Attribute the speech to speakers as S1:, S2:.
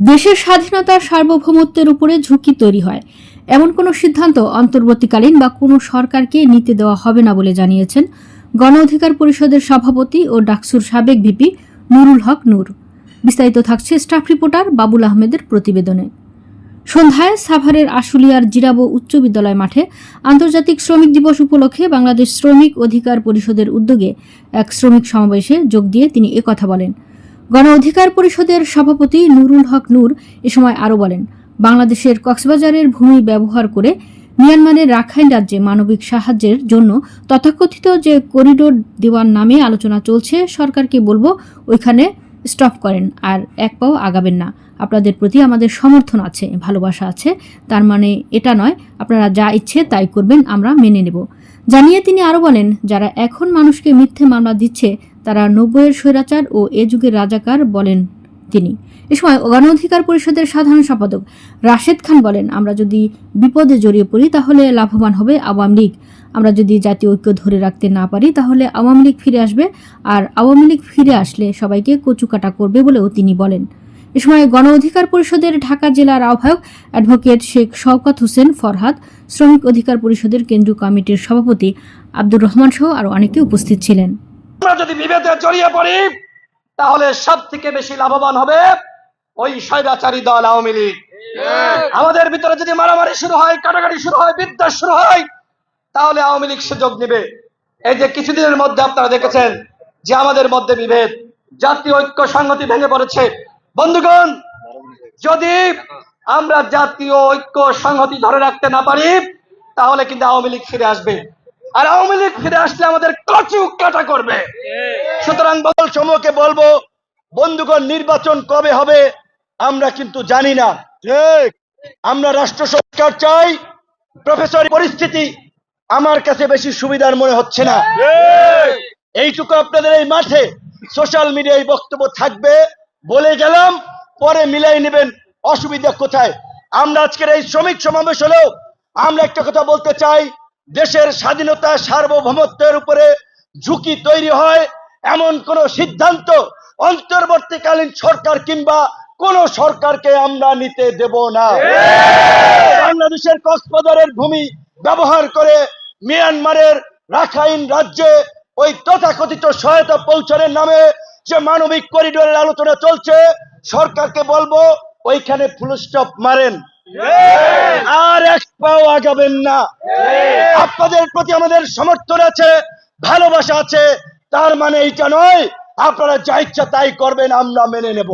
S1: দেশের স্বাধীনতা সার্বভৌমত্বের উপরে ঝুঁকি তৈরি হয়। এমন কোনো সিদ্ধান্ত অন্তর্বর্তীকালীন বা কোনো সরকারকে নিতে দেওয়া হবে না বলে জানিয়েছেন গণ অধিকার পরিষদের সভাপতি ও ডাকসুর সাবেক ভিপি নুরুল হক নূর। বিস্তারিত থাকছে স্টাফ রিপোর্টার বাবুল আহমেদের প্রতিবেদনে। সন্ধ্যায় সাভারের আশুলিয়ার জিরাবো উচ্চ বিদ্যালয় মাঠে আন্তর্জাতিক শ্রমিক দিবস উপলক্ষে বাংলাদেশ শ্রমিক অধিকার পরিষদের উদ্যোগে এক শ্রমিক সমাবেশে যোগ দিয়ে তিনি একথা বলেন। গণ অধিকার পরিষদের সভাপতি নুরুল হক নূর এ সময় আরও বলেন, বাংলাদেশের কক্সবাজারের ভূমি ব্যবহার করে মিয়ানমারের রাখাইন রাজ্যে মানবিক সাহায্যের জন্য তথাকথিত যে করিডোর দেওয়ার নামে আলোচনা চলছে, সরকারকে বলব ওইখানে স্টপ করেন আর এক পাও আগাবেন না। আপনাদের প্রতি আমাদের সমর্থন আছে, ভালোবাসা আছে, তার মানে এটা নয়, আপনারা যা ইচ্ছে তাই করবেন, আমরা মেনে নেব। জানিয়ে তিনি আরও বলেন, যারা এখন মানুষকে মিথ্যে মামলা দিচ্ছে তারা নব্বইয়ের স্বৈরাচার ও এ যুগের রাজাকার বলেন তিনি। এ সময় গণ অধিকার পরিষদের সাধারণ সম্পাদক রাশেদ খান বলেন, আমরা যদি বিপদে জড়িয়ে পড়ি, তাহলে লাভবান হবে আওয়ামী লীগ। আমরা যদি জাতীয় ঐক্য ধরে রাখতে না পারি, তাহলে আওয়ামী লীগ ফিরে আসবে। আর আওয়ামী লীগ ফিরে আসলে সবাইকে কচুকাটা করবে বলেও তিনি বলেন। এ সময় গণ অধিকার পরিষদের ঢাকা জেলার আহ্বায়ক অ্যাডভোকেট শেখ শওকত হোসেন ফরহাদ, শ্রমিক অধিকার পরিষদের কেন্দ্রীয় কমিটির সভাপতি আব্দুর রহমান সহ আরও অনেকে উপস্থিত ছিলেন।
S2: আমরা যদি বিভেদে জড়িয়ে পড়ি তাহলে সব থেকে বেশি লাভবান হবে ওই স্বৈরাচারী দল আওয়ামী লীগ। আমাদের ভিতরে যদি মারামারি শুরু হয় কাটাকাটি শুরু হয় বিদ্বেষ শুরু হয় তাহলে আওয়ামী লীগ সুযোগ নেবে। এই যে কিছুদিনের মধ্যে আপনারা দেখেছেন যে আমাদের মধ্যে বিভেদ জাতীয় ঐক্য সংহতি ভেঙে পড়েছে। বন্ধুগণ যদি আমরা জাতীয় ঐক্য সংহতি ধরে রাখতে না পারি তাহলে কিন্তু আওয়ামী লীগ ফিরে আসবে। আর আওয়ামী লীগ ফিরে আসলে আমাদের কচু কাটা করবে। সুতরাং বদল সমূহকে বলব বন্ধুগণ নির্বাচন কবে হবে আমরা কিন্তু জানি না। ঠিক। আমরা রাষ্ট্র সরকার চাই প্রফেসর পরিস্থিতি আমার কাছে বেশি সুবিধার মনে হচ্ছে না। এইটুকু আপনাদের এই মাঠে সোশ্যাল মিডিয়ায় বক্তব্য থাকবে বলে গেলাম পরে মিলাই নেবেন অসুবিধা কোথায়? আমরা আজকের এই শ্রমিক সমাবেশ হলেও আমরা একটা কথা বলতে চাই দেশের স্বাধীনতা সার্বভৌমত্বের উপরে ঝুঁকি তৈরি হয় এমন কোন সিদ্ধান্ত অন্তর্বর্তীকালীন সরকার কিংবা কোন সরকারকে আমরা নিতে দেব না। বাংলাদেশের কক্সবাজারের ভূমি ব্যবহার করে মিয়ানমারের রাখাইন রাজ্যে ওই তথাকথিত সহায়তা পৌঁছানোর নামে যে মানবিক করিডোরের আলোচনা চলছে সরকারকে বলব ওইখানে ফুল স্টপ মারেন আর পাও আগাবেন না। আপনাদের প্রতি আমাদের সমর্থন আছে ভালোবাসা আছে তার মানে এইটা নয় আপনারা যা ইচ্ছা তাই করবেন আমরা মেনে নেব।